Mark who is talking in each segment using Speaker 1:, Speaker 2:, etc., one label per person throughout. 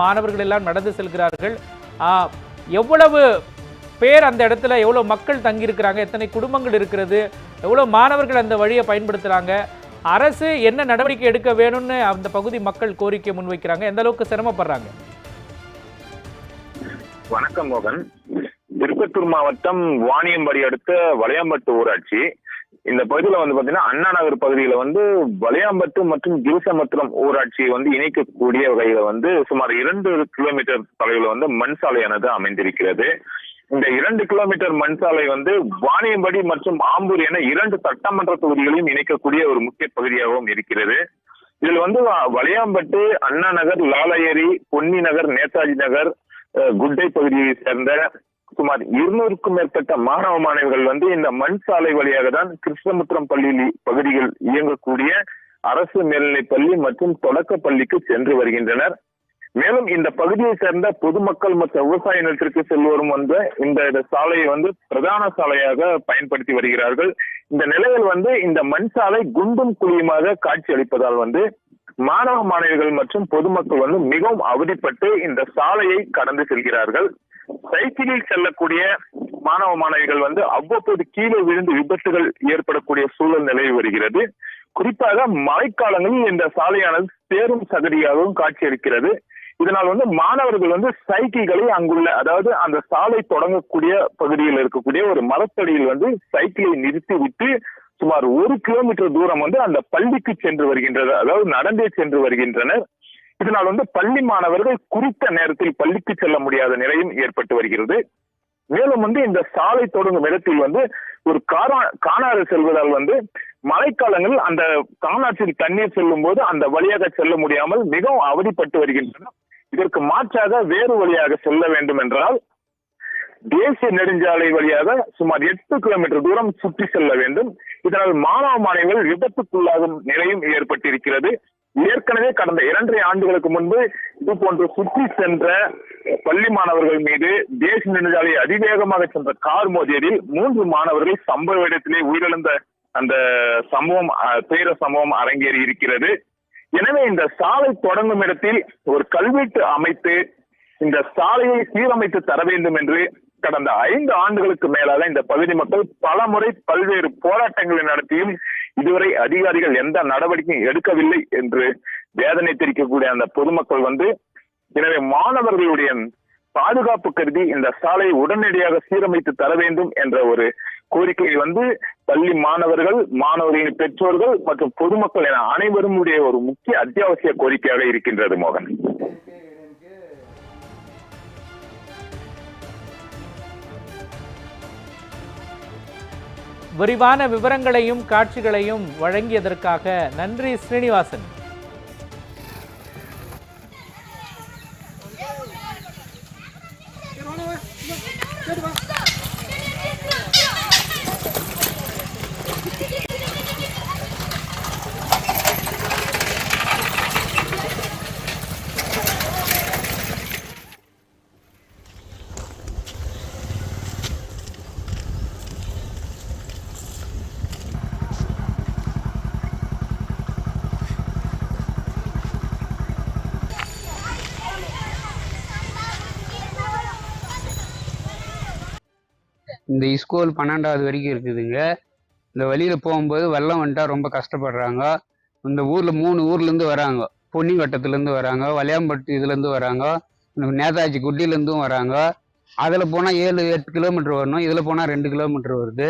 Speaker 1: மாணவர்கள் எல்லாம் நடந்து செல்கிறார்கள். எவ்வளவு பேர் அந்த இடத்துல எவ்வளோ மக்கள் தங்கியிருக்கிறாங்க எத்தனை குடும்பங்கள் இருக்கிறது எவ்வளோ மாணவர்கள் அந்த வழியை பயன்படுத்துறாங்க அரசு என்ன நடவடிக்கை எடுக்க வேணும்னு அந்த பகுதி மக்கள் கோரிக்கை முன்வைக்கிறாங்க. எந்த அளவுக்கு சிரமப்படுறாங்க?
Speaker 2: வணக்கம் மோகன். திருப்பத்தூர் மாவட்டம் வாணியம்பாடி அடுத்த வளையம்பட்டு ஊராட்சி. இந்த பகுதியில வந்து பாத்தீங்கன்னா அண்ணா நகர் பகுதியில வந்து வளையாம்பட்டு மற்றும் கிருசமத்திரம் ஊராட்சியை வந்து இணைக்கக்கூடிய வகையில வந்து சுமார் இரண்டு கிலோமீட்டர் தொலைவில் வந்து மண் சாலையானது அமைந்திருக்கிறது. இந்த இரண்டு கிலோமீட்டர் மண் சாலை வந்து வாணியம்படி மற்றும் ஆம்பூர் என இரண்டு சட்டமன்ற தொகுதிகளையும் இணைக்கக்கூடிய ஒரு முக்கிய பகுதியாகவும் இருக்கிறது. இதில் வந்து வளையாம்பட்டு அண்ணா நகர் லாலையரி பொன்னி நகர் நேதாஜி நகர் குட்டை பகுதியை சேர்ந்த சுமார் இருநூறுக்கும் மேற்பட்ட மாணவ மாணவிகள் வந்து இந்த மண் சாலை வழியாக தான் கிருஷ்ணமுத்திரம் பள்ளி பகுதிகள் இயங்கக்கூடிய அரசு மேல்நிலைப் பள்ளி மற்றும் தொடக்க பள்ளிக்கு சென்று வருகின்றனர். மேலும் இந்த பகுதியை சேர்ந்த பொதுமக்கள் மற்றும் விவசாய நிலத்திற்கு செல்வோரும் வந்து இந்த இந்த சாலையை வந்து பிரதான சாலையாக பயன்படுத்தி வருகிறார்கள். இந்த நிலையில் வந்து இந்த மண் சாலை குண்டும் குழியுமாக காட்சி அளிப்பதால் வந்து மாணவ மாணவிகள் மற்றும் பொதுமக்கள் வந்து மிகவும் அவதிப்பட்டு இந்த சாலையை கடந்து செல்கிறார்கள். சைக்கிளில் செல்லக்கூடிய மாணவ மாணவிகள் வந்து அவ்வப்போது கீழே விழுந்து விபத்துகள் ஏற்படக்கூடிய சூழல் நிலவி வருகிறது. குறிப்பாக மழைக்காலங்களில் இந்த சாலையானது சேரும் சகதியாகவும் காட்சியளிக்கிறது. இதனால் வந்து மாணவர்கள் வந்து சைக்கிள்களை அங்குள்ள அதாவது அந்த சாலை தொடங்கக்கூடிய பகுதியில் இருக்கக்கூடிய ஒரு மரத்தடியில் வந்து சைக்கிளை நிறுத்திவிட்டு சுமார் ஒரு கிலோமீட்டர் தூரம் வந்து அந்த பள்ளிக்கு சென்று வருகின்றது அதாவது நடந்தே சென்று வருகின்றனர். இதனால் வந்து பள்ளி மாணவர்கள் குறித்த நேரத்தில் பள்ளிக்கு செல்ல முடியாத நிலையும் ஏற்பட்டு வருகிறது. மேலும் வந்து இந்த சாலை தொடங்கும் இடத்தில் வந்து ஒரு காரா காணாறு செல்வதால் வந்து மழைக்காலங்களில் அந்த காணாற்றில் தண்ணீர் செல்லும் போது அந்த வழியாக செல்ல முடியாமல் மிகவும் அவதிப்பட்டு வருகின்றனர். இதற்கு மாற்றாக வேறு வழியாக செல்ல வேண்டும் என்றால் தேசிய நெடுஞ்சாலை வழியாக சுமார் எட்டு கிலோமீட்டர் தூரம் சுற்றி செல்ல வேண்டும். இதனால் மாணவ மாணவிகள் விபத்துக்குள்ளாகும் நிலையும் ஏற்பட்டிருக்கிறது. ஏற்கனவே கடந்த இரண்டரை ஆண்டுகளுக்கு முன்பு இது போன்று சுற்றி சென்ற பள்ளி மாணவர்கள் மீது தேசிய நெடுஞ்சாலை அதிவேகமாக சென்ற கார் மோதியதில் மூன்று மாணவர்கள் சம்பவ இடத்திலே உயிரிழந்த அந்த சம்பவம் அஹ், துயர சம்பவம் அரங்கேறி இருக்கிறது. எனவே இந்த சாலை தொடங்கும் இடத்தில் ஒரு கல்வெட்டு அமைத்து இந்த சாலையை சீரமைத்து தர வேண்டும் என்று கடந்த ஐந்து ஆண்டுகளுக்கு மேலாக இந்த பகுதி மக்கள் பல முறை பல்வேறு போராட்டங்களை நடத்தியும் இதுவரை அதிகாரிகள் எந்த நடவடிக்கையும் எடுக்கவில்லை என்று வேதனை தெரிவிக்கக்கூடிய அந்த பொதுமக்கள் வந்து எனவே மாணவர்களுடைய பாதுகாப்பு கருதி இந்த சாலையை உடனடியாக சீரமைத்து தர வேண்டும் என்ற ஒரு கோரிக்கையை வந்து பள்ளி மாணவர்கள் மாணவர்களின் பெற்றோர்கள் மற்றும் பொதுமக்கள் என அனைவருடைய ஒரு முக்கிய அத்தியாவசிய கோரிக்கையாக இருக்கின்றது மோகன்.
Speaker 1: விரிவான விவரங்களையும் காட்சிகளையும் வழங்கியதற்காக நன்றி ஸ்ரீனிவாசன்.
Speaker 3: இந்த ஸ்கூல் பன்னெண்டாவது வரைக்கும் இருக்குதுங்க. இந்த வழியில் போகும்போது வெள்ளம் வந்துட்டா ரொம்ப கஷ்டப்படுறாங்க. இந்த ஊரில் மூணு ஊர்லேருந்து வராங்க. பொன்னிவட்டத்துலேருந்து வராங்க வளையாம்பட்டு இதுலேருந்து வராங்க இந்த நேதாஜி குட்டிலேருந்தும் வராங்க. அதில் போனால் ஏழு எட்டு கிலோமீட்டர் வரணும். இதில் போனால் ரெண்டு கிலோமீட்டர் வருது.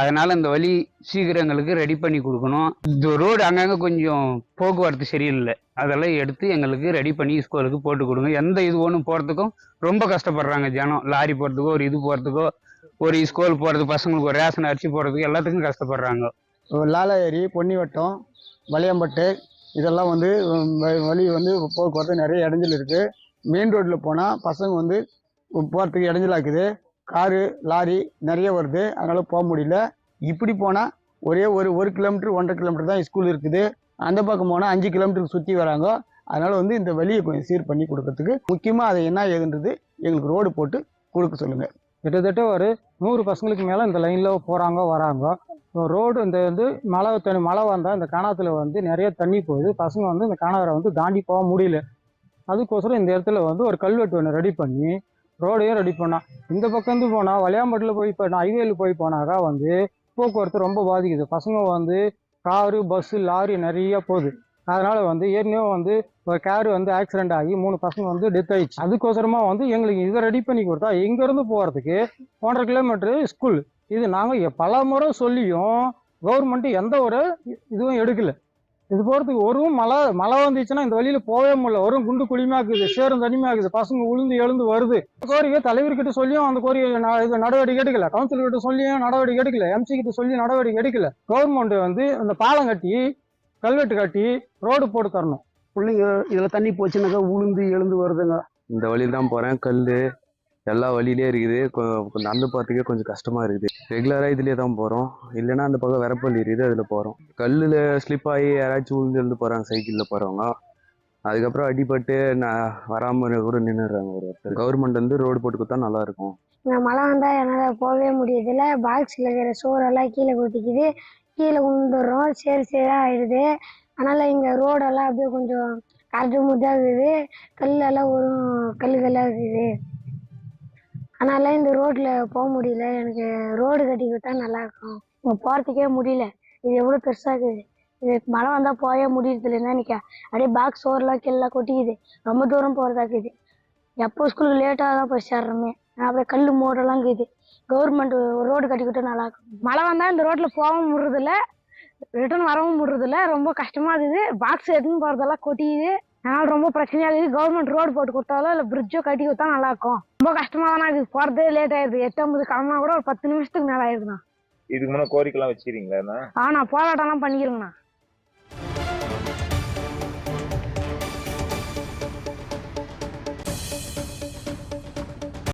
Speaker 3: அதனால் இந்த வழி சீக்கிரம் எங்களுக்கு ரெடி பண்ணி கொடுக்கணும். இந்த ரோடு அங்கங்கே கொஞ்சம் போக்குவரத்து சரியில்லை. அதெல்லாம் எடுத்து எங்களுக்கு ரெடி பண்ணி ஸ்கூலுக்கு போட்டு கொடுங்க. எந்த இது ஒன்றும் போகிறதுக்கும் ரொம்ப கஷ்டப்படுறாங்க ஜனம். லாரி போகிறதுக்கோ ஒரு இது போகிறதுக்கோ ஒரு ஸ்கூல் போகிறது பசங்களுக்கு ஒரு ரேஷன் அரிசி போகிறதுக்கு எல்லாத்துக்கும் கஷ்டப்படுறாங்க.
Speaker 4: லாலாயேரி பொன்னிவட்டம் வளையம்பட்டு இதெல்லாம் வந்து வ- வழி வந்து போக்குவரத்து நிறைய இடைஞ்சல் இருக்குது மெயின் ரோட்டில் போனால் பசங்க வந்து போகிறதுக்கு இடைஞ்சலா இருக்குது காரு லாரி நிறைய வருது. அதனால் போக முடியல. இப்படி போனால் ஒரே ஒரு ஒரு கிலோமீட்டர் ஒன்றரை கிலோமீட்டர் தான் ஸ்கூல் இருக்குது. அந்த பக்கம் போனால் அஞ்சு கிலோமீட்டருக்கு சுற்றி வராங்க. அதனால் வந்து இந்த வழியை கொஞ்சம் சீர் பண்ணி கொடுக்கறதுக்கு முக்கியமாக அதை என்ன ஏதுன்றது எங்களுக்கு ரோடு போட்டு கொடுக்க சொல்லுங்கள்
Speaker 5: கிட்டத்தட்ட ஒரு நூறு பசங்களுக்கு மேலே இந்த லைனில் போகிறாங்க வராங்க. ரோடு இந்த வந்து மழை தண்ணி மழை வந்தால் இந்த காணாத்துல வந்து நிறைய தண்ணி போகுது. பசங்க வந்து இந்த காணாவரை வந்து தாண்டி போக முடியல. அதுக்கோசரம் இந்த இடத்துல வந்து ஒரு கல்வெட்டு ஒன்று ரெடி பண்ணி ரோடையும் ரெடி பண்ணான் இந்த பக்கம் இருந்து போனால் வளையாம்பட்டில் போய் இப்போ நான் ஹைவேல போய் போனாக்கா வந்து போக்குவரத்து ரொம்ப பாதிக்குது. பசங்க வந்து காரு பஸ்ஸு லாரி நிறையா போகுது. அதனால் வந்து ஏற்கனவே வந்து ஒரு கேர் வந்து ஆக்சிடென்ட் ஆகி மூணு பசங்க வந்து டெத் ஆயிடுச்சு. அதுக்கோசரமாக வந்து எங்களுக்கு இதை ரெடி பண்ணி கொடுத்தா இங்கேருந்து போகிறதுக்கு ஒன்றரை கிலோமீட்டரு ஸ்கூல் இது நாங்கள் பல முறை சொல்லியும் கவர்மெண்ட்டு எந்த ஒரு இதுவும் எடுக்கல. இது போகிறதுக்கு ஒரு மழை மழை வந்துச்சுன்னா இந்த வழியில் போகவே முடியல. ஒரு குண்டு குழிமாக்குது சேரும் தனிமையாக்குது பசங்க உளுந்து எழுந்து வருது. கோரிக்கை தலைவர்கிட்ட சொல்லியும் அந்த கோரிக்கை இது நடவடிக்கை எடுக்கல. கவுன்சிலர்கிட்ட சொல்லியும் நடவடிக்கை எடுக்கல. எம்சி கிட்ட சொல்லி நடவடிக்கை எடுக்கல. கவர்மெண்ட் வந்து அந்த பாலம் கட்டி கல்வெட்டு கட்டி ரோடு போட்டு தரணும்.
Speaker 6: பிள்ளைங்க இதில் தண்ணி போச்சுனாக்கா உளுந்து எழுந்து வருதுங்க.
Speaker 7: இந்த வழியில தான் போகிறேன் கல் எல்லா வழியிலே இருக்குது. கொ- கொஞ்சம் நடந்து போகிறதுக்கே கொஞ்சம் கஷ்டமாக இருக்குது. ரெகுலராக இதுலேயே தான் போகிறோம் இல்லைன்னா அந்த பக்கம் வரப்பள்ளி இருக்குது. அதில் போகிறோம் கல்லில் ஸ்லிப் ஆகி யாராச்சும் விழுந்து எழுந்து போகிறாங்க சைக்கிளில் போகிறவங்க அதுக்கப்புறம் அடிபட்டு நான் வராமல் கூட நின்றுடுறாங்க ஒரு ஒருத்தர். கவர்மெண்ட் வந்து ரோடு போட்டு கொடுத்தா நல்லா இருக்கும்.
Speaker 8: இந்த மழை வந்தால் என்னால் போகவே முடியறதில்ல. பாக்ஸில் இருக்கிற சோறெல்லாம் கீழே கொட்டிக்குது. கீழே விழுந்துடுறோம் சேரு சேராக ஆயிடுது. அதனால் இங்கே ரோடெல்லாம் அப்படியே கொஞ்சம் கரட்டு முட்டாக இருக்குது. கல்லெல்லாம் ஒரு கல் கல்லாக இருக்குது. அதனால் இந்த ரோட்டில் போக முடியல. எனக்கு ரோடு கட்டி கொடுத்தா நல்லாயிருக்கும் இங்கே போகிறதுக்கே முடியல. இது எவ்வளோ பெருசாக இருக்குது. இது மழை வந்தால் போகவே முடியறதில்லைன்னா நிற்க அப்படியே பாக்ஸ் சோறுலாம் கீழே கொட்டிக்குது. ரொம்ப தூரம் போகிறதா இருக்குது. எப்போ ஸ்கூலுக்கு லேட்டாக தான் போய் சேர்றோமே. அப்படியே கல் மூடெல்லாம் இருக்குது. கவர்மெண்ட் ரோடு கட்டிக்கிட்டு நல்லா இருக்கும். மழை வந்தால் இந்த ரோட்டில் போகவும் முடியறதில்ல ரிட்டர்ன் வரவும் முடியறதில்ல ரொம்ப கஷ்டமாக இருக்குது பாக்ஸ் எடுத்துன்னு போகிறதெல்லாம் கொட்டிக்குது. அதனால் ரொம்ப பிரச்சனையாக இருக்குது. கவர்மெண்ட் ரோடு போட்டு கொடுத்தாலோ இல்லை பிரிட்ஜோ கட்டி கொடுத்தா நல்லா இருக்கும். ரொம்ப கஷ்டமாக தானே இருக்குது. போகிறதே லேட் ஆயிடுது எட்டு ஐம்பது கிளம்புனா கூட ஒரு பத்து நிமிஷத்துக்கு மேலே ஆயிடுதுண்ணா
Speaker 2: இதுக்கு முன்னாடி கோரிக்கைலாம் வச்சிருக்கீங்களா
Speaker 8: ஆ நான் போராட்டம்லாம் பண்ணிக்கிறேங்கண்ணா.